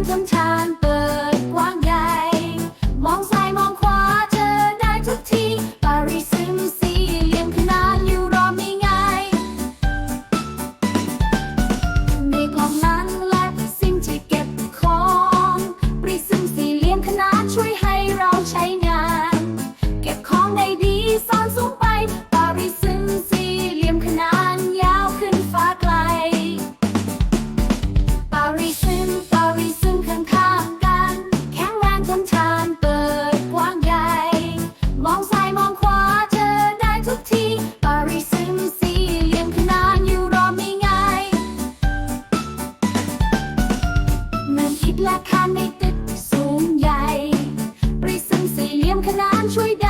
านขอชาง กที่ปาริซึมสี่เลี่ยมขนานอยู่รอไม่ง่ายเมื่อคิดและคานในตึกสูงใหญ่ปริซึมสี่เลี่ยมขนานช่วยได้